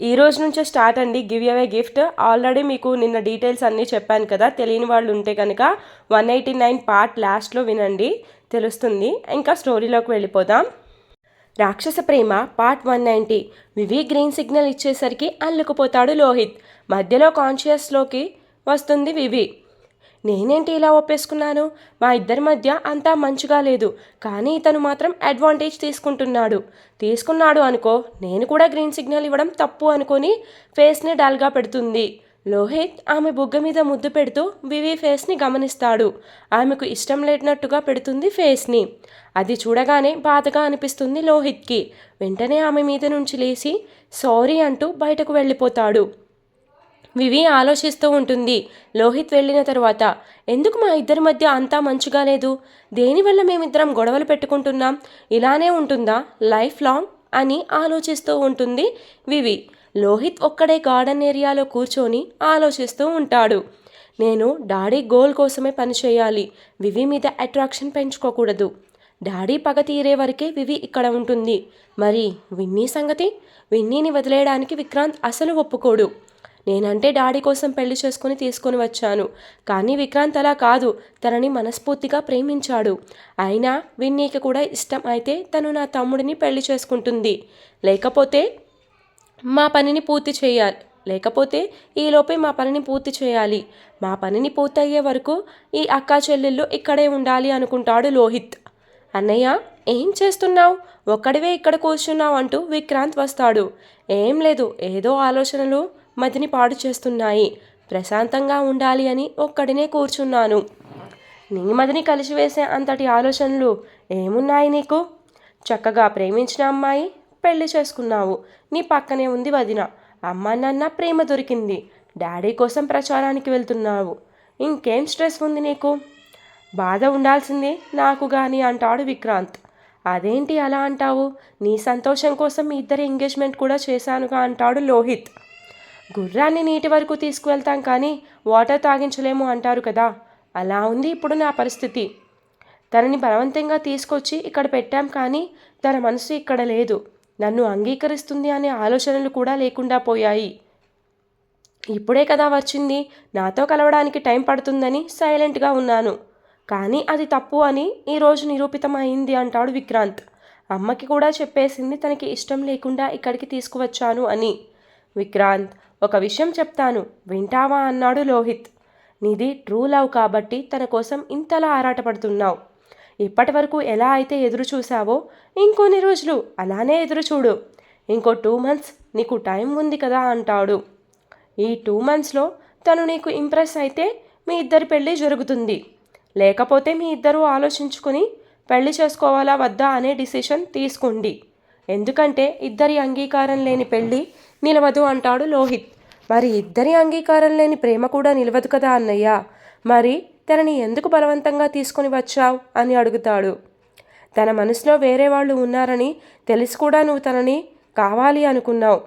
ఈ రోజు నుంచే స్టార్ట్ అండి గివ్ అవే గిఫ్ట్. ఆల్రెడీ మీకు నిన్న డీటెయిల్స్ అన్నీ చెప్పాను కదా తెలియని వాళ్ళు ఉంటే కనుక వన్ ఎయిటీ నైన్ పార్ట్ లాస్ట్లో వినండి తెలుస్తుంది. ఇంకా స్టోరీలోకి వెళ్ళిపోదాం. Rakshasa Prema part one ninety వివి గ్రీన్ సిగ్నల్ ఇచ్చేసరికి అల్లుకుపోతాడు లోహిత్. మధ్యలో కాన్షియస్లోకి వస్తుంది వివి. నేనేంటి ఇలా ఒప్పేసుకున్నాను? మా ఇద్దరి మధ్య అంతా మంచిగా లేదు. కానీ ఇతను మాత్రం అడ్వాంటేజ్ తీసుకుంటున్నాడు. తీసుకున్నాడు అనుకో నేను కూడా గ్రీన్ సిగ్నల్ ఇవ్వడం తప్పు అనుకొని ఫేస్ని డల్గా పెడుతుంది. లోహిత్ ఆమె బుగ్గ మీద ముద్దు పెడుతూ వివి ఫేస్ని గమనిస్తాడు. ఆమెకు ఇష్టం లేనట్టుగా పెడుతుంది ఫేస్ని. అది చూడగానే బాధగా అనిపిస్తుంది లోహిత్కి. వెంటనే ఆమె మీద నుంచి లేచి సారీ అంటూ బయటకు వెళ్ళిపోతాడు. వివి ఆలోచిస్తూ ఉంటుంది. లోహిత్ వెళ్ళిన తర్వాత ఎందుకు మా ఇద్దరి మధ్య అంతా మంచిగా లేదు? దేనివల్ల మేమిద్దరం గొడవలు పెట్టుకుంటున్నాం? ఇలానే ఉంటుందా? Life long? అని ఆలోచిస్తూ ఉంటుంది వివి. లోహిత్ ఒక్కడే గార్డెన్ ఏరియాలో కూర్చొని ఆలోచిస్తూ ఉంటాడు. నేను డాడీ గోల్ కోసమే పనిచేయాలి వివి మీద అట్రాక్షన్ పెంచుకోకూడదు. డాడీ పగ తీరే వరకే వివి ఇక్కడ ఉంటుంది. మరి విన్నీ సంగతి? విన్నీని వదిలేయడానికి విక్రాంత్ అసలు ఒప్పుకోడు. నేనంటే డాడీ కోసం పెళ్ళి చేసుకుని తీసుకొని వచ్చాను. కానీ విక్రాంత్ అలా కాదు. తనని మనస్ఫూర్తిగా ప్రేమించాడు. అయినా విన్నీకి కూడా ఇష్టం అయితే తను నా తమ్ముడిని పెళ్ళి చేసుకుంటుంది. లేకపోతే మా పనిని పూర్తి చేయాలి. లేకపోతే ఈలోపే మా పనిని పూర్తి చేయాలి. మా పనిని పూర్తయ్యే వరకు ఈ అక్కా చెల్లెళ్ళు ఇక్కడే ఉండాలి అనుకుంటాడు లోహిత్. అన్నయ్య ఏం చేస్తున్నావు? ఒక్కడివే ఇక్కడ కూర్చున్నావు అంటూ విక్రాంత్ వస్తాడు. ఏం లేదు ఏదో ఆలోచనలు. మదిని పాడు చేస్తున్నాయి. ప్రశాంతంగా ఉండాలి అని ఒక్కడినే కూర్చున్నాను. నీ మదిని కలిసివేసే అంతటి ఆలోచనలు ఏమున్నాయి నీకు? చక్కగా ప్రేమించిన అమ్మాయి పెళ్ళి చేసుకున్నావు. నీ పక్కనే ఉంది వదిన. అమ్మ నాన్న ప్రేమ దొరికింది. డాడీ కోసం ప్రచారానికి వెళ్తున్నావు. ఇంకేం స్ట్రెస్ ఉంది నీకు? బాధ ఉండాల్సింది నాకు కానీ అంటాడు విక్రాంత్. అదేంటి అలా అంటావు? నీ సంతోషం కోసం మీ ఇద్దరి ఎంగేజ్మెంట్ కూడా చేశానుగా అంటాడు లోహిత్. గుర్రాన్ని నీటి వరకు తీసుకువెళ్తాం కానీ వాటర్ తాగించలేము అంటారు కదా. అలా ఉంది ఇప్పుడు నా పరిస్థితి. తనని బలవంతంగా తీసుకొచ్చి ఇక్కడ పెట్టాం కానీ తన మనసు ఇక్కడ లేదు. నన్ను అంగీకరిస్తుంది అనే ఆలోచనలు కూడా లేకుండా పోయాయి. ఇప్పుడే కదా వచ్చింది. నాతో కలవడానికి టైం పడుతుందని సైలెంట్గా ఉన్నాను. కానీ అది తప్పు అని ఈరోజు నిరూపితమైంది అంటాడు విక్రాంత్. అమ్మకి కూడా చెప్పేసింది తనకి ఇష్టం లేకుండా ఇక్కడికి తీసుకువచ్చాను అని. విక్రాంత్ ఒక విషయం చెప్తాను. వింటావా అన్నాడు లోహిత్. నీది ట్రూ లవ్ కాబట్టి తన కోసం ఇంతలా ఆరాటపడుతున్నావు. ఇప్పటి వరకు ఎలా అయితే ఎదురు చూసావో ఇంకొన్ని రోజులు అలానే ఎదురు చూడు ఇంకో టూ మంత్స్ నీకు టైం ఉంది కదా అంటాడు. ఈ టూ మంత్స్లో తను నీకు ఇంప్రెస్ అయితే మీ ఇద్దరి పెళ్ళి జరుగుతుంది. లేకపోతే మీ ఇద్దరూ ఆలోచించుకుని పెళ్ళి చేసుకోవాలా వద్దా అనే డిసిషన్ తీసుకోండి. ఎందుకంటే ఇద్దరి అంగీకారం లేని పెళ్ళి నిలవదు అంటాడు లోహిత్. మరి ఇద్దరి అంగీకారం లేని ప్రేమ కూడా నిలవదు కదా అన్నయ్య? మరి తనని ఎందుకు బలవంతంగా తీసుకొని వచ్చావు? అని అడుగుతాడు. తన మనసులో వేరే వాళ్ళు ఉన్నారని తెలిసి కూడా నువ్వు తనని కావాలి అనుకున్నావు.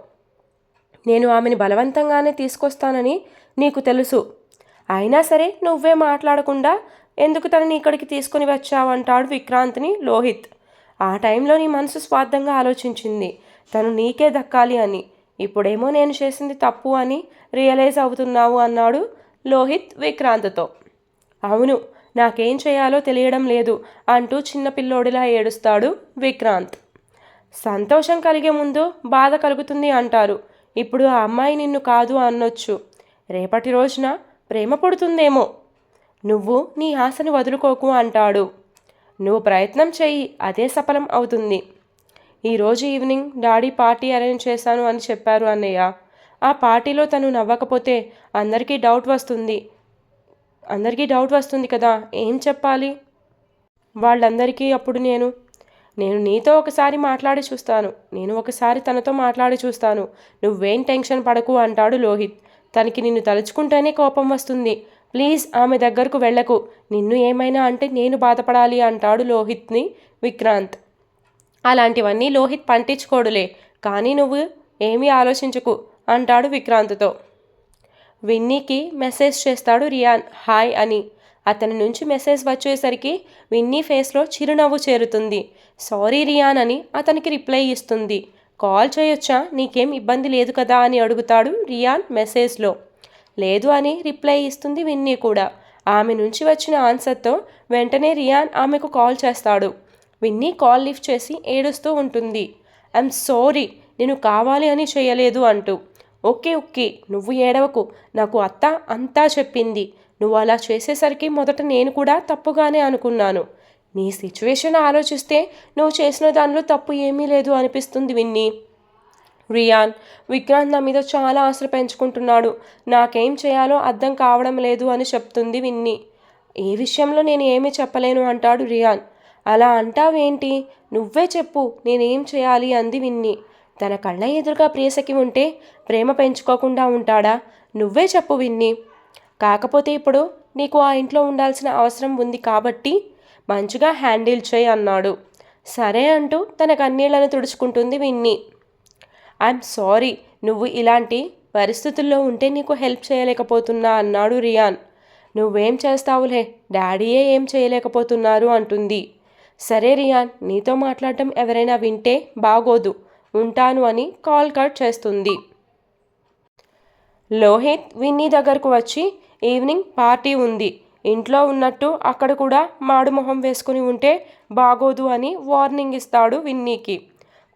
నేను ఆమెని బలవంతంగానే తీసుకొస్తానని నీకు తెలుసు. అయినా సరే నువ్వే మాట్లాడకుండా ఎందుకు తనని ఇక్కడికి తీసుకుని వచ్చావంటాడు విక్రాంత్ని లోహిత్. ఆ టైంలో నీ మనసు స్వార్థంగా ఆలోచించింది. తను నీకే దక్కాలి అని. ఇప్పుడేమో నేను చేసింది తప్పు అని రియలైజ్ అవుతున్నావు అన్నాడు లోహిత్ విక్రాంత్తో. అవును నాకేం చేయాలో తెలియడం లేదు అంటూ చిన్నపిల్లోడిలా ఏడుస్తాడు విక్రాంత్. సంతోషం కలిగే ముందు బాధ కలుగుతుంది అంటారు. ఇప్పుడు ఆ అమ్మాయి నిన్ను కాదు అనొచ్చు. రేపటి రోజున ప్రేమ పుడుతుందేమో. నువ్వు నీ ఆశను వదులుకోకు అంటాడు. నువ్వు ప్రయత్నం చెయ్యి అదే సఫలం అవుతుంది. ఈరోజు ఈవినింగ్ డాడీ పార్టీ అరేంజ్ చేశాను అని చెప్పారు అన్నయ్య. ఆ పార్టీలో తను నవ్వకపోతే అందరికీ డౌట్ వస్తుంది. అందరికీ డౌట్ వస్తుంది కదా ఏం చెప్పాలి? వాళ్ళందరికీ అప్పుడు నేను నేను నీతో ఒకసారి మాట్లాడి చూస్తాను. నేను ఒకసారి తనతో మాట్లాడి చూస్తాను. నువ్వేం టెన్షన్ పడకు అంటాడు లోహిత్. తనకి నిన్ను తలుచుకుంటేనే కోపం వస్తుంది. ప్లీజ్ ఆమె దగ్గరకు వెళ్ళకు. నిన్ను ఏమైనా అంటే నేను బాధపడాలి అంటాడు లోహిత్ని విక్రాంత్. అలాంటివన్నీ లోహిత్ పంటించుకోడులే. కానీ నువ్వు ఏమీ ఆలోచించకు అంటాడు విక్రాంత్తో. విన్నీకి మెసేజ్ చేస్తాడు రియాన్. హాయ్ అని. అతని నుంచి మెసేజ్ వచ్చేసరికి విన్నీ ఫేస్లో చిరునవ్వు చేరుతుంది. సారీ రియాన్ అని అతనికి రిప్లై ఇస్తుంది. కాల్ చేయొచ్చా? నీకేం ఇబ్బంది లేదు కదా అని అడుగుతాడు రియాన్ మెసేజ్లో. లేదు అని రిప్లై ఇస్తుంది విన్నీ కూడా. ఆమె నుంచి వచ్చిన ఆన్సర్తో వెంటనే రియాన్ ఆమెకు కాల్ చేస్తాడు. విన్నీ కాల్ లిఫ్ట్ చేసి ఏడుస్తూ ఉంటుంది. ఐఎమ్ సారీ నేను కావాలి అని చేయలేదు అంటూ. ఓకే ఓకే నువ్వు ఏడవకు నాకు అత్త అంతా చెప్పింది. నువ్వు అలా చేసేసరికి మొదట నేను కూడా తప్పుగానే అనుకున్నాను. నీ సిచ్యువేషన్ ఆలోచిస్తే నువ్వు చేసిన దానిలో తప్పు ఏమీ లేదు అనిపిస్తుంది విన్ని. రియాన్ విక్రాంత్ నా మీద చాలా ఆశలు పెంచుకుంటున్నాడు. నాకేం చేయాలో అర్థం కావడం లేదు అని చెప్తుంది విన్ని. ఏ విషయంలో నేను ఏమీ చెప్పలేను అంటాడు రియాన్. అలా అంటావేంటి? నువ్వే చెప్పు నేనేం చేయాలి అంది విన్ని. తన కళ్ళ ఎదురుగా ప్రియసఖి ఉంటే ప్రేమ పెంచుకోకుండా ఉంటాడా? నువ్వే చెప్పు విన్ని. కాకపోతే ఇప్పుడు నీకు ఆ ఇంట్లో ఉండాల్సిన అవసరం ఉంది కాబట్టి మంచిగా హ్యాండిల్ చేయి అన్నాడు. సరే అంటూ తన కన్నీళ్ళను తుడుచుకుంటుంది విన్ని. ఐఎమ్ సారీ నువ్వు ఇలాంటి పరిస్థితుల్లో ఉంటే నీకు హెల్ప్ చేయలేకపోతున్నా అన్నాడు రియాన్. నువ్వేం చేస్తావులే? డాడీయే ఏం చేయలేకపోతున్నారు అంటుంది. సరే రియాన్ నీతో మాట్లాడటం ఎవరైనా వింటే బాగోదు. ఉంటాను అని కాల్ కట్ చేస్తుంది. లోహిత్ విన్నీ దగ్గరకు వచ్చి ఈవినింగ్ పార్టీ ఉంది. ఇంట్లో ఉన్నట్టు అక్కడ కూడా మాడు మొహం వేసుకుని ఉంటే బాగోదు అని వార్నింగ్ ఇస్తాడు విన్నీకి.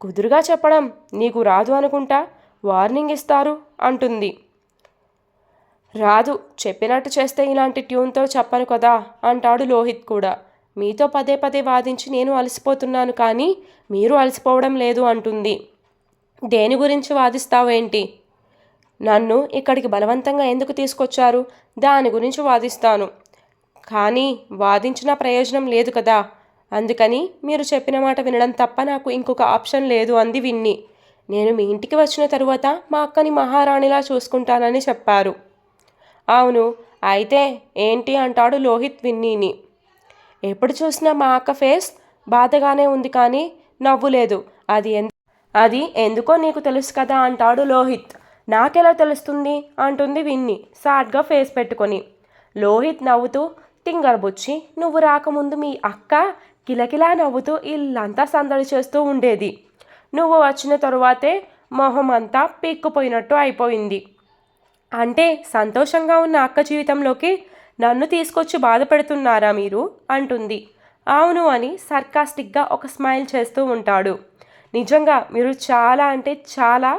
కుదురుగా చెప్పడం నీకు రాదు అనుకుంటా? వార్నింగ్ ఇస్తారు అంటుంది. రాదు చెప్పినట్టు చేస్తే ఇలాంటి ట్యూన్తో చెప్పను కదా అంటాడు లోహిత్ కూడా. మీతో పదే పదే వాదించి నేను అలసిపోతున్నాను కానీ మీరు అలసిపోవడం లేదు అంటుంది. దేని గురించి వాదిస్తావేంటి? నన్ను ఇక్కడికి బలవంతంగా ఎందుకు తీసుకొచ్చారు? దాని గురించి వాదిస్తాను. కానీ వాదించిన ప్రయోజనం లేదు కదా. అందుకని మీరు చెప్పిన మాట వినడం తప్ప నాకు ఇంకొక ఆప్షన్ లేదు అంది విన్ని. నేను మీ ఇంటికి వచ్చిన తరువాత మా అక్కని మహారాణిలా చూసుకుంటానని చెప్పారు. అవును అయితే ఏంటి అంటాడు లోహిత్ విన్నీని. ఎప్పుడు చూసినా మా అక్క ఫేస్ బాధగానే ఉంది కానీ నవ్వు లేదు అది ఎన్ అది ఎందుకో నీకు తెలుసు కదా అంటాడు లోహిత్. నాకెలా తెలుస్తుంది? అంటుంది విన్ని సాడ్గా ఫేస్ పెట్టుకొని. లోహిత్ నవ్వుతూ తింగరబుచ్చి నువ్వు రాకముందు మీ అక్క కిలకిలా నవ్వుతూ ఇల్లంతా సందడి చేస్తూ ఉండేది. నువ్వు వచ్చిన తరువాతే మొహం అంతా పీక్కుపోయినట్టు అయిపోయింది. అంటే సంతోషంగా ఉన్న అక్క జీవితంలోకి నన్ను తీసుకొచ్చి బాధపడుతున్నారా మీరు? అంటుంది. అవును అని సర్కాస్టిక్గా ఒక స్మైల్ చేస్తూ ఉంటాడు. నిజంగా మీరు చాలా అంటే చాలా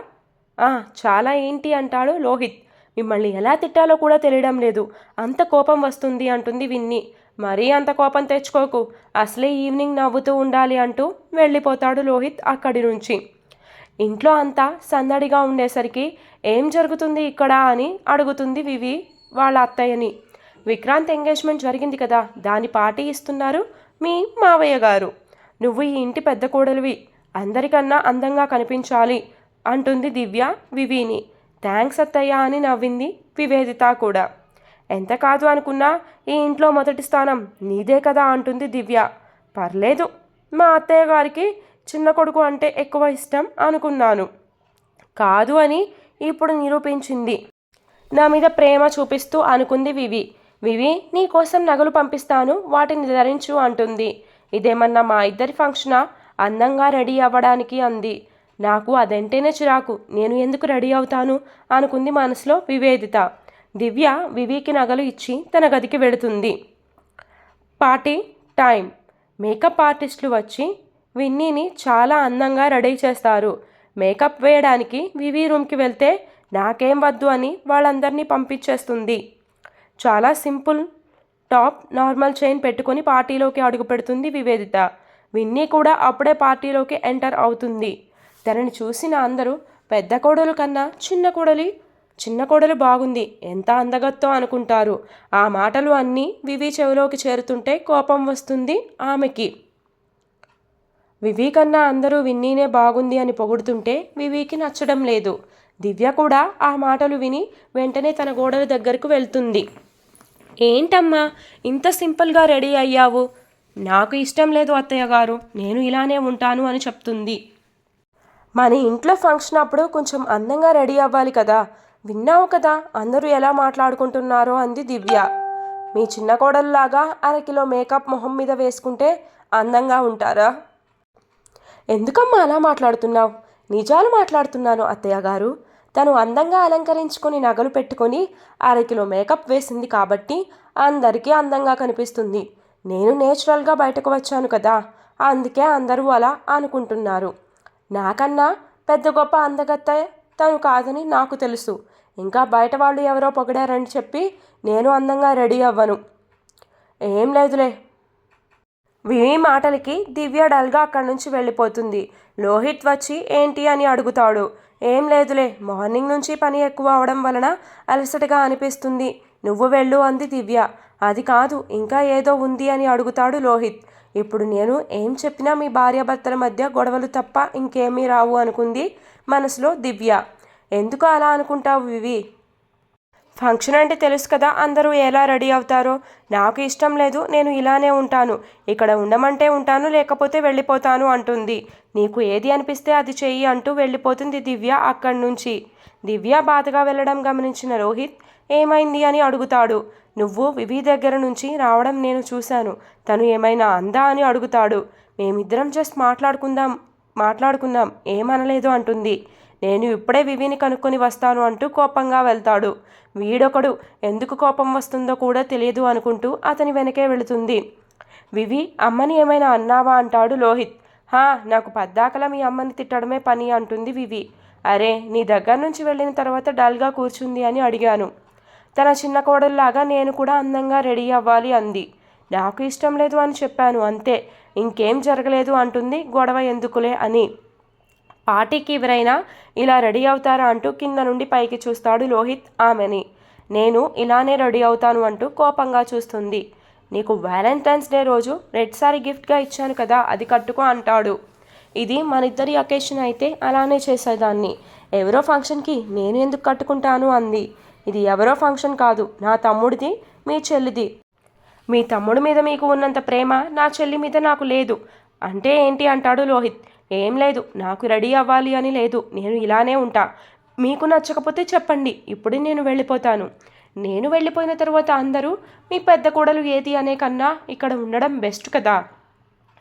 చాలా ఏంటి అంటాడు లోహిత్. మిమ్మల్ని ఎలా తిట్టాలో కూడా తెలియడం లేదు. అంత కోపం వస్తుంది అంటుంది విన్ని. మరీ అంత కోపం తెచ్చుకోకు. అసలే ఈవినింగ్ నవ్వుతూ ఉండాలి అంటూ వెళ్ళిపోతాడు లోహిత్ అక్కడి నుంచి. ఇంట్లో అంతా సందడిగా ఉండేసరికి ఏం జరుగుతుంది ఇక్కడ అని అడుగుతుంది వివి వాళ్ళ అత్తయ్యని. విక్రాంత్ ఎంగేజ్మెంట్ జరిగింది కదా దాని పార్టీ ఇస్తున్నారు మీ మావయ్య గారు. నువ్వు ఈ ఇంటి పెద్ద కోడలివి అందరికన్నా అందంగా కనిపించాలి అంటుంది దివ్య వివిని. థ్యాంక్స్ అత్తయ్య అని నవ్వింది వివేదిత కూడా. ఎంత కాదు అనుకున్నా ఈ ఇంట్లో మొదటి స్థానం నీదే కదా అంటుంది దివ్య. పర్లేదు మా అత్తయ్య గారికి చిన్న కొడుకు అంటే ఎక్కువ ఇష్టం అనుకున్నాను. కాదు అని ఇప్పుడు నిరూపించింది. నా మీద ప్రేమ చూపిస్తూ అనుకుంది వివి. వివి నీ కోసం నగలు పంపిస్తాను వాటిని ధరించు అంటుంది. ఇదేమన్నా మా ఇద్దరి ఫంక్షనా? అందంగా రెడీ అవ్వడానికి అంది. నాకు అదంటేనే చిరాకు. నేను ఎందుకు రెడీ అవుతాను? అనుకుంది మనసులో వివేదిత. దివ్య వివికి నగలు ఇచ్చి తన గదికి వెళుతుంది. పార్టీ టైం మేకప్ ఆర్టిస్టులు వచ్చి విన్నీని చాలా అందంగా రెడీ చేస్తారు. మేకప్ వేయడానికి వివి రూమ్కి వెళ్తే నాకేం వద్దు అని వాళ్ళందరినీ పంపించేస్తుంది. చాలా సింపుల్ టాప్ నార్మల్ చైన్ పెట్టుకొని పార్టీలోకి అడుగు పెడుతుంది వివేదిత. విన్నీ కూడా అప్పుడే పార్టీలోకి ఎంటర్ అవుతుంది. తనని చూసిన అందరూ పెద్ద కోడలు కన్నా చిన్న కోడలి చిన్న కోడలు బాగుంది ఎంత అందగత్తో అనుకుంటారు. ఆ మాటలు అన్నీ వివి చెవిలోకి చేరుతుంటే కోపం వస్తుంది ఆమెకి. వివి కన్నా అందరూ విన్నీనే బాగుంది అని పొగుడుతుంటే వివికి నచ్చడం లేదు. దివ్య కూడా ఆ మాటలు విని వెంటనే తన గోడల దగ్గరకు వెళ్తుంది. ఏంటమ్మా ఇంత సింపుల్గా రెడీ అయ్యావు? నాకు ఇష్టం లేదు అత్తయ్య గారు నేను ఇలానే ఉంటాను అని చెప్తుంది. మన ఇంట్లో ఫంక్షన్ అప్పుడు కొంచెం అందంగా రెడీ అవ్వాలి కదా విన్నావు కదా అందరూ ఎలా మాట్లాడుకుంటున్నారో అంది దివ్య. మీ చిన్న కోడల్లాగా అరకిలో మేకప్ మొహం మీద వేసుకుంటే అందంగా ఉంటారా? ఎందుకమ్మా అలా మాట్లాడుతున్నావు? నిజాలు మాట్లాడుతున్నాను అత్తయ్య గారు. తను అందంగా అలంకరించుకొని నగలు పెట్టుకొని అరకిలో మేకప్ వేసింది కాబట్టి అందరికీ అందంగా కనిపిస్తుంది. నేను నేచురల్గా బయటకు వచ్చాను కదా అందుకే అందరూ అలా అనుకుంటున్నారు. నాకన్నా పెద్ద గొప్ప అందగత్త తను కాదని నాకు తెలుసు. ఇంకా బయట వాళ్ళు ఎవరో పొగిడారని చెప్పి నేను అందంగా రెడీ అవ్వను. ఏం లేదులే. విని మాటలకి దివ్య డల్గా అక్కడి నుంచి వెళ్ళిపోతుంది. లోహిత్ వచ్చి ఏంటి? అని అడుగుతాడు. ఏం లేదులే మార్నింగ్ నుంచి పని ఎక్కువ అవడం వలన అలసటగా అనిపిస్తుంది. నువ్వు వెళ్ళు అంది దివ్య. అది కాదు ఇంకా ఏదో ఉంది అని అడుగుతాడు లోహిత్. ఇప్పుడు నేను ఏం చెప్పినా మీ భార్యాభర్తల మధ్య గొడవలు తప్ప ఇంకేమీ రావు అనుకుంది మనసులో దివ్య. ఎందుకు అలా అనుకుంటావు వివి? ఫంక్షన్ అంటే తెలుసు కదా అందరూ ఎలా రెడీ అవుతారో. నాకు ఇష్టం లేదు నేను ఇలానే ఉంటాను. ఇక్కడ ఉండమంటే ఉంటాను లేకపోతే వెళ్ళిపోతాను అంటుంది. నీకు ఏది అనిపిస్తే అది చెయ్యి అంటూ వెళ్ళిపోతుంది దివ్య అక్కడి నుంచి. దివ్య బాధగా వెళ్ళడం గమనించిన రోహిత్ ఏమైంది అని అడుగుతాడు. నువ్వు వివి దగ్గర నుంచి రావడం నేను చూశాను. తను ఏమైనా అందా అని అడుగుతాడు. మేమిద్దరం జస్ట్ మాట్లాడుకుందాం మాట్లాడుకుందాం ఏమనలేదు అంటుంది. నేను ఇప్పుడే వివిని కనుక్కొని వస్తాను అంటూ కోపంగా వెళ్తాడు. వీడొకడు ఎందుకు కోపం వస్తుందో కూడా తెలియదు అనుకుంటూ అతని వెనకే వెళుతుంది. వివి అమ్మని ఏమైనా అన్నావా అంటాడు లోహిత్. హా నాకు పద్దాకలా మీ అమ్మని తిట్టడమే పని అంటుంది వివి. అరే నీ దగ్గర నుంచి వెళ్ళిన తర్వాత డల్గా కూర్చుంది అని అడిగాను. తన చిన్న కోడల్లాగా నేను కూడా అందంగా రెడీ అవ్వాలి అంది. నాకు ఇష్టం లేదు అని చెప్పాను అంతే. ఇంకేం జరగలేదు అంటుంది గొడవ ఎందుకులే అని. పార్టీకి ఎవరైనా ఇలా రెడీ అవుతారా అంటూ కింద నుండి పైకి చూస్తాడు లోహిత్ ఆమెని. నేను ఇలానే రెడీ అవుతాను అంటూ కోపంగా చూస్తుంది. నీకు వ్యాలంటైన్స్ డే రోజు రెడ్ సారీ గిఫ్ట్గా ఇచ్చాను కదా అది కట్టుకో అంటాడు. ఇది మన ఇద్దరి అకేషన్ అయితే అలానే చేసేదాన్ని. ఎవరో ఫంక్షన్కి నేను ఎందుకు కట్టుకుంటాను అంది. ఇది ఎవరో ఫంక్షన్ కాదు నా తమ్ముడిది మీ చెల్లిది. మీ తమ్ముడి మీద మీకు ఉన్నంత ప్రేమ నా చెల్లి మీద నాకు లేదు. అంటే ఏంటి అంటాడు లోహిత్. ఏం లేదు నాకు రెడీ అవ్వాలి అని లేదు నేను ఇలానే ఉంటా. మీకు నచ్చకపోతే చెప్పండి ఇప్పుడే నేను వెళ్ళిపోతాను. నేను వెళ్ళిపోయిన తర్వాత అందరూ మీ పెద్ద కూడలు ఏది అనే కన్నా ఇక్కడ ఉండడం బెస్ట్ కదా.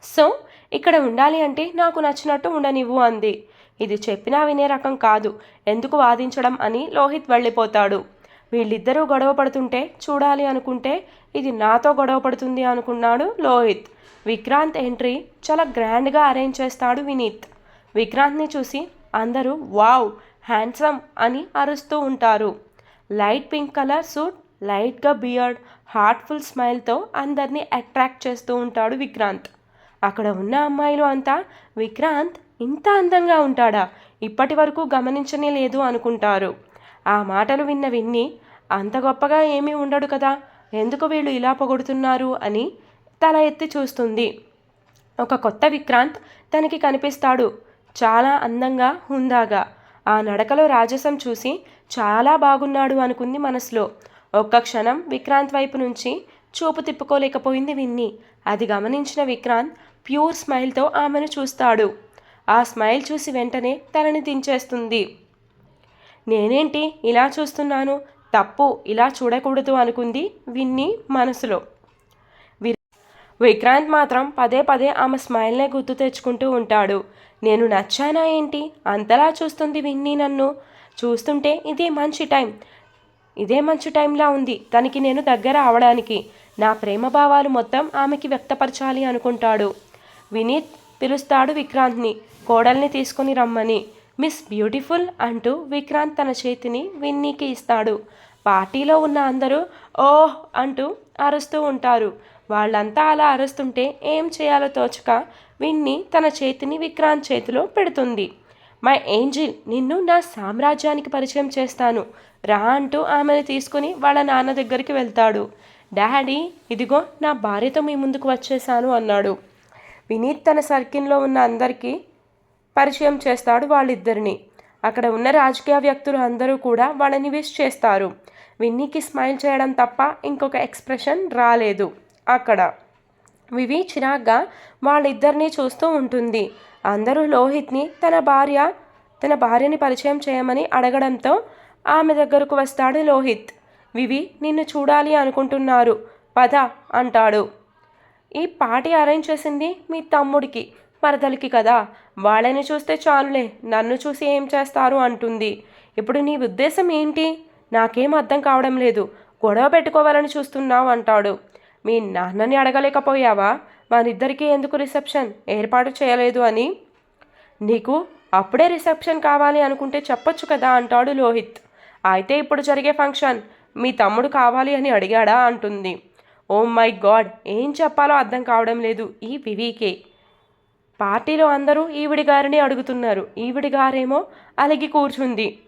సో ఇక్కడ ఉండాలి అంటే నాకు నచ్చినట్టు ఉండనివ్వు అంది. ఇది చెప్పినా వినే రకం కాదు ఎందుకు వాదించడం అని లోహిత్ వెళ్ళిపోతాడు. వీళ్ళిద్దరూ గొడవ పడుతుంటే చూడాలి అనుకుంటే ఇది నాతో గొడవ పడుతుంది అనుకున్నాడు లోహిత్. విక్రాంత్ ఎంట్రీ చాలా గ్రాండ్గా అరేంజ్ చేస్తాడు వినీత్. విక్రాంత్ని చూసి అందరూ వావ్ హ్యాండ్సమ్ అని అరుస్తూ ఉంటారు. లైట్ పింక్ కలర్ సూట్ లైట్గా బియర్డ్ హార్ట్ఫుల్ స్మైల్తో అందరినీ అట్రాక్ట్ చేస్తూ ఉంటాడు విక్రాంత్. అక్కడ ఉన్న అమ్మాయిలు అంతా విక్రాంత్ ఇంత అందంగా ఉంటాడా? ఇప్పటి వరకు గమనించనే లేదు అనుకుంటారు. ఆ మాటలు విన్న విన్ని అంత గొప్పగా ఏమీ ఉండడు కదా. ఎందుకు వీళ్ళు ఇలా పొగుడుతున్నారు అని తల ఎత్తి చూస్తుంది. ఒక కొత్త విక్రాంత్ తనకి కనిపిస్తాడు. చాలా అందంగా హుందాగా. ఆ నడకలో రాజసం చూసి చాలా బాగున్నాడు అనుకుంది మనసులో. ఒక్క క్షణం విక్రాంత్ వైపు నుంచి చూపు తిప్పుకోలేకపోయింది విన్ని. అది గమనించిన విక్రాంత్ ప్యూర్ స్మైల్తో ఆమెను చూస్తాడు. ఆ స్మైల్ చూసి వెంటనే తనని దించేస్తుంది. నేనేంటి ఇలా చూస్తున్నాను? తప్పు ఇలా చూడకూడదు అనుకుంది విన్ని మనసులో. విక్రాంత్ మాత్రం పదే పదే ఆమె స్మైల్నే గుర్తు తెచ్చుకుంటూ ఉంటాడు. నేను నచ్చానా ఏంటి? అంతలా చూస్తుంది విన్ని నన్ను. చూస్తుంటే ఇదే మంచి టైం. ఇదే మంచి టైంలా ఉంది. తనకి నేను దగ్గర అవడానికి. నా ప్రేమ భావాలు మొత్తం ఆమెకి వ్యక్తపరచాలి అనుకుంటాడు. వినీత్ పిలుస్తాడు విక్రాంత్ని. కోడల్ని తీసుకొని రమ్మని. మిస్ బ్యూటిఫుల్ అంటూ విక్రాంత్ తన చేతిని విన్నీకి ఇస్తాడు. పార్టీలో ఉన్న అందరూ ఓహ్ అంటూ అరుస్తూ ఉంటారు. వాళ్ళంతా అలా అరుస్తుంటే ఏం చేయాలో తోచక విన్ని తన చేతిని విక్రాంత్ చేతిలో పెడుతుంది. మై ఏంజిల్ నిన్ను నా సామ్రాజ్యానికి పరిచయం చేస్తాను. రా అంటూ ఆమెను తీసుకుని వాళ్ళ నాన్న దగ్గరికి వెళ్తాడు. డాడీ ఇదిగో నా భార్యతో మీ ముందుకు వచ్చేసాను అన్నాడు. వినీత్ తన సర్కిల్లో ఉన్న అందరికీ పరిచయం చేస్తాడు వాళ్ళిద్దరిని. అక్కడ ఉన్న రాజకీయ వ్యక్తులు అందరూ కూడా వాళ్ళని విష్ చేస్తారు. విన్నీకి స్మైల్ చేయడం తప్ప ఇంకొక ఎక్స్ప్రెషన్ రాలేదు అక్కడ. వివి చిరాగ్గా వాళ్ళిద్దరినీ చూస్తూ ఉంటుంది. అందరూ లోహిత్ని తన భార్య తన భార్యని పరిచయం చేయమని అడగడంతో ఆమె దగ్గరకు వస్తాడు లోహిత్. వివి నిన్ను చూడాలి అనుకుంటున్నారు. పద అంటాడు. ఈ పార్టీ అరేంజ్ చేసింది మీ తమ్ముడికి. మరదలికి కదా. వాళ్ళని చూస్తే చాలులే నన్ను చూసి ఏం చేస్తారు అంటుంది. ఇప్పుడు నీ ఉద్దేశం ఏంటి? నాకేం అర్థం కావడం లేదు. గొడవ పెట్టుకోవాలని చూస్తున్నావు అంటాడు. మీ నాన్నని అడగలేకపోయావా? వారిద్దరికీ ఎందుకు రిసెప్షన్? ఏర్పాటు చేయలేదు అని. నీకు అప్పుడే రిసెప్షన్ కావాలి అనుకుంటే చెప్పొచ్చు కదా అంటాడు లోహిత్. అయితే ఇప్పుడు జరిగే ఫంక్షన్ మీ తమ్ముడు కావాలి అని అడిగాడా అంటుంది. ఓ మై గాడ్ ఏం చెప్పాలో అర్థం కావడం లేదు ఈ వివీకే. పార్టీలో అందరూ ఈవిడి గారిని అడుగుతున్నారు. ఈవిడి గారేమో అలిగి కూర్చుంది.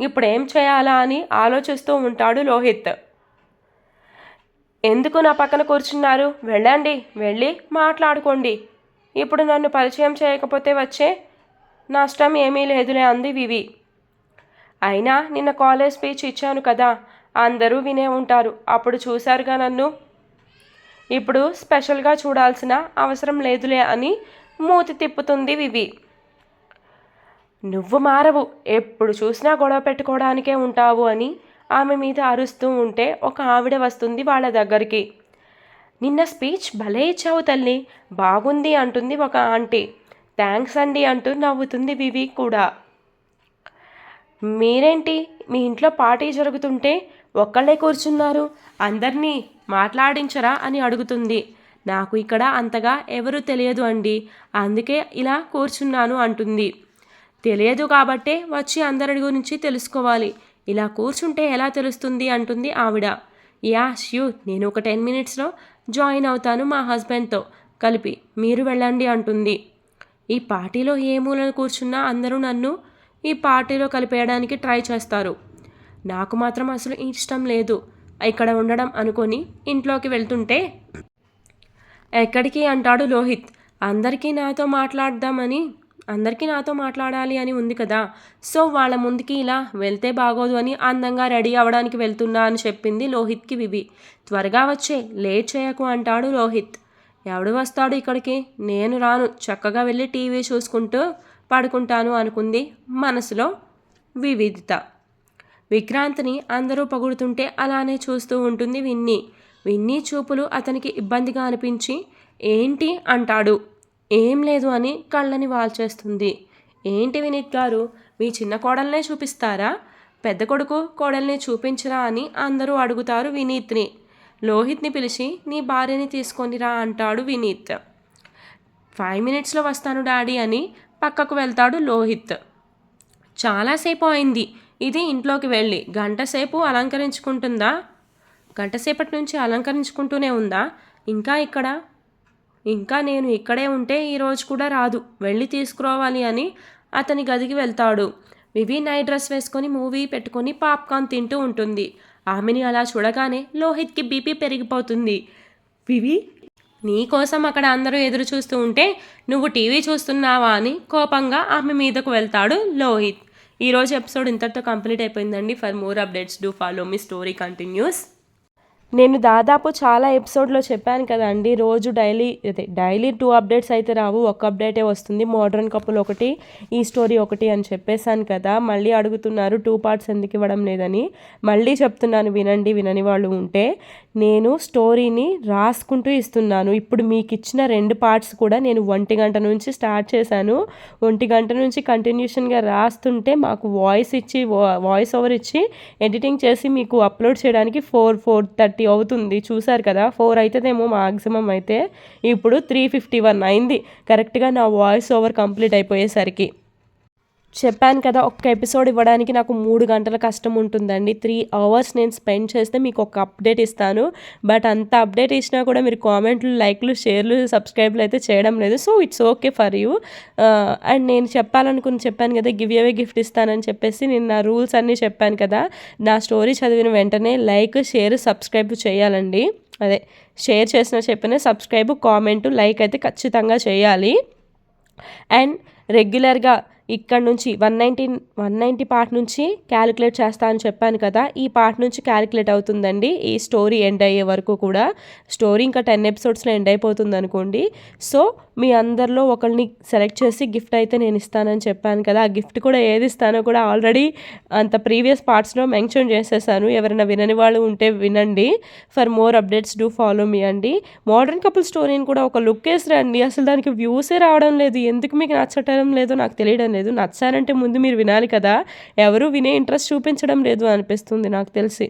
ఇప్పుడు ఏం చేయాలా అని ఆలోచిస్తూ ఉంటాడు లోహిత్. ఎందుకు నా పక్కన కూర్చున్నారు? వెళ్ళండి వెళ్ళి మాట్లాడుకోండి. ఇప్పుడు నన్ను పరిచయం చేయకపోతే వచ్చే నష్టం ఏమీ లేదులే అంది వివి. అయినా నిన్న కాలేజ్ స్పీచ్ ఇచ్చాను కదా అందరూ వినే ఉంటారు. అప్పుడు చూశారుగా నన్ను. ఇప్పుడు స్పెషల్గా చూడాల్సిన అవసరం లేదులే అని మూతి తిప్పుతుంది వివి. నువ్వు మారవు ఎప్పుడు చూసినా గొడవ పెట్టుకోవడానికే ఉంటావు అని ఆమె మీద అరుస్తూ ఉంటే ఒక ఆవిడ వస్తుంది వాళ్ళ దగ్గరికి. నిన్న స్పీచ్ భలే ఇచ్చావు తల్లి బాగుంది అంటుంది ఒక ఆంటీ. థ్యాంక్స్ అండి అంటూ నవ్వుతుంది వివి కూడా. మీరేంటి? మీ ఇంట్లో పార్టీ జరుగుతుంటే ఒక్కళ్ళే కూర్చున్నారు. అందరినీ మాట్లాడించరా అని అడుగుతుంది. నాకు ఇక్కడ అంతగా ఎవరు తెలియదు అండి. అందుకే ఇలా కూర్చున్నాను అంటుంది. తెలియదు కాబట్టే వచ్చి అందరి గురించి తెలుసుకోవాలి. ఇలా కూర్చుంటే ఎలా తెలుస్తుంది అంటుంది ఆవిడ. యా ష్యూర్ నేను ఒక టెన్ మినిట్స్లో జాయిన్ అవుతాను మా హస్బెండ్తో. కలిపి మీరు వెళ్ళండి అంటుంది. ఈ పార్టీలో ఏ మూలను కూర్చున్నా అందరూ నన్ను ఈ పార్టీలో కలిపేయడానికి ట్రై చేస్తారు. నాకు మాత్రం అసలు ఇష్టం లేదు. ఇక్కడ ఉండడం అనుకొని ఇంట్లోకి వెళ్తుంటే ఎక్కడికి? అంటాడు లోహిత్. అందరికీ నాతో మాట్లాడదామని అందరికీ నాతో మాట్లాడాలి అని ఉంది కదా. సో వాళ్ళ ముందుకి ఇలా వెళ్తే బాగోదు అని అందంగా రెడీ అవ్వడానికి వెళ్తున్నా అని చెప్పింది లోహిత్కి వివి. త్వరగా వచ్చే లేట్ చేయకు అంటాడు లోహిత్. ఎవడు వస్తాడు ఇక్కడికి? నేను రాను. చక్కగా వెళ్ళి టీవీ చూసుకుంటూ పడుకుంటాను అనుకుంది మనసులో వివిధత. విక్రాంత్ని అందరూ పొగుడుతుంటే అలానే చూస్తూ ఉంటుంది విన్నీ. విన్నీ చూపులు అతనికి ఇబ్బందిగా అనిపించి ఏంటి? అంటాడు. ఏం లేదు అని కళ్ళని వాల్చేస్తుంది. ఏంటి వినీత్ గారు? మీ చిన్న కోడల్నే చూపిస్తారా? పెద్ద కొడుకు కోడల్ని చూపించరా? అని అందరూ అడుగుతారు వినీత్ని. లోహిత్ని పిలిచి నీ భార్యని తీసుకొనిరా అంటాడు వినీత్. ఫైవ్ మినిట్స్లో వస్తాను డాడీ అని పక్కకు వెళ్తాడు లోహిత్. చాలాసేపు అయింది. ఇది ఇంట్లోకి వెళ్ళి గంటసేపు అలంకరించుకుంటుందా? గంటసేపటి నుంచి అలంకరించుకుంటూనే ఉందా? ఇంకా ఇక్కడ? ఇంకా నేను ఇక్కడే ఉంటే ఈరోజు కూడా రాదు. వెళ్ళి తీసుకురావాలి అని అతని గదికి వెళ్తాడు. వివి నైట్ డ్రెస్ వేసుకొని మూవీ పెట్టుకొని పాప్కార్న్ తింటూ ఉంటుంది. ఆమెని అలా చూడగానే లోహిత్కి బీపీ పెరిగిపోతుంది. వివి నీ కోసం అక్కడ అందరూ ఎదురు చూస్తూ ఉంటే నువ్వు టీవీ చూస్తున్నావా అని కోపంగా ఆమె మీదకు వెళ్తాడు లోహిత్. ఈరోజు ఎపిసోడ్ ఇంతటితో కంప్లీట్ అయిపోయిందండి. For more updates do follow me story continues నేను దాదాపు చాలా ఎపిసోడ్లో చెప్పాను కదండి రోజు డైలీ అదే డైలీ టూ అప్డేట్స్ అయితే రావు ఒక అప్డేటే వస్తుంది. మోడ్రన్ కపుల్ ఒకటి ఈ స్టోరీ ఒకటి అని చెప్పేశాను కదా మళ్ళీ అడుగుతున్నారు టూ పార్ట్స్ ఎందుకు ఇవ్వడం లేదని. మళ్ళీ చెప్తున్నాను వినండి వినని వాళ్ళు ఉంటే నేను స్టోరీని రాసుకుంటూ ఇస్తున్నాను. ఇప్పుడు మీకు ఇచ్చిన రెండు పార్ట్స్ కూడా నేను ఒంటి గంట నుంచి స్టార్ట్ చేశాను. ఒంటి గంట నుంచి కంటిన్యూషన్గా రాస్తుంటే మాకు వాయిస్ ఇచ్చి వాయిస్ ఓవర్ ఇచ్చి ఎడిటింగ్ చేసి మీకు అప్లోడ్ చేయడానికి ఫోర్ ఫోర్ థర్టీ థర్టీ అవుతుంది. చూసారు కదా? ఫోర్ అవుతుందేమో మాక్సిమం అయితే. ఇప్పుడు త్రీ ఫిఫ్టీ వన్ అయింది. కరెక్ట్గా నా వాయిస్ ఓవర్ కంప్లీట్ అయిపోయేసరికి. చెప్పాను కదా ఒక్క ఎపిసోడ్ ఇవ్వడానికి నాకు మూడు గంటల కష్టం ఉంటుందండి. త్రీ అవర్స్ నేను స్పెండ్ చేస్తే మీకు ఒక అప్డేట్ ఇస్తాను. బట్ అంత అప్డేట్ ఇచ్చినా కూడా మీరు కామెంట్లు లైక్లు షేర్లు సబ్స్క్రైబ్లు అయితే చేయడం లేదు. So it's okay for you. And నేను చెప్పాలనుకుని చెప్పాను కదా గివ్ అవే గిఫ్ట్ ఇస్తానని చెప్పేసి నేను నా రూల్స్ అన్నీ చెప్పాను కదా నా స్టోరీ చదివిన వెంటనే లైక్ షేర్ సబ్స్క్రైబ్ చేయాలండి. అదే షేర్ చేసిన చెప్పిన సబ్స్క్రైబ్ కామెంట్ లైక్ అయితే ఖచ్చితంగా చేయాలి. అండ్ రెగ్యులర్గా ఇక్కడ నుంచి one ninety one ninety part నుంచి క్యాలిక్యులేట్ చేస్తా అని చెప్పాను కదా ఈ పార్ట్ నుంచి క్యాలిక్యులేట్ అవుతుందండి. ఈ స్టోరీ ఎండ్ అయ్యే వరకు కూడా స్టోరీ ఇంకా టెన్ ఎపిసోడ్స్లో ఎండ్ అయిపోతుంది అనుకోండి. సో మీ అందరిలో ఒకరిని సెలెక్ట్ చేసి గిఫ్ట్ అయితే నేను ఇస్తానని చెప్పాను కదా ఆ గిఫ్ట్ కూడా ఏది ఇస్తానో కూడా ఆల్రెడీ అంత ప్రీవియస్ పార్ట్స్లో మెన్షన్ చేసేసాను. ఎవరైనా వినని వాళ్ళు ఉంటే వినండి. For more updates do follow me అండి. మోడర్న్ కపుల్ స్టోరీని కూడా ఒక లుక్ వేసి రండి. అసలు దానికి వ్యూసే రావడం లేదు. ఎందుకు మీకు నచ్చటం లేదో నాకు తెలియడం లేదు. నచ్చారంటే ముందు మీరు వినాలి కదా. ఎవరు వినే ఇంట్రెస్ట్ చూపించడం లేదు అనిపిస్తుంది నాకు తెలిసి.